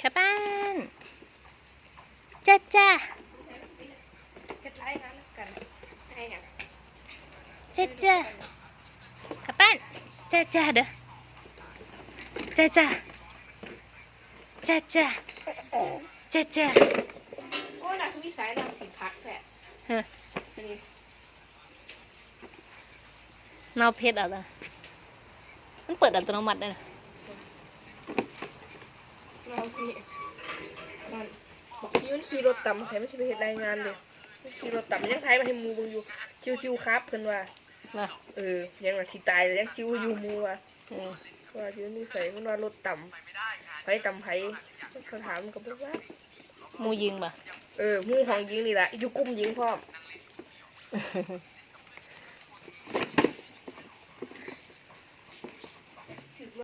จ้าจ้าเฮ็ดไรงั้นกันให้หยังจ้าจ้าขับปั้นจ้าจ้าเด้อจ้าจ้าจ้าจ้าจ้าจ้าโอ้น่ะคือวิสัยนำสีพักแท้เฮ้ยนี่เนาเพชรเอะมันเปิดอัตโนมัติได้นะเรานี่นั่นบอกนี่มันขี่รถต่ำใครไม่ใช่ไปเฮ็ดรายงานเลยมันขี่รถต่ำมันยังไทยมาให้หมูเบิ่งอยู่ชิวๆครับเพิ่นว่า นะเออ ยังว่าสิตายเลยยังชิวอยู่หมูว่าเออว่าอยู่นี่ใส่เพิ่นว่ารถต่ำไผต่ำไผเขาถามก็บอกว่า หมูยิงป่ะ เออหมู่ของยิงนี่ล่ะอยู่กลุ่มยิงพร้อม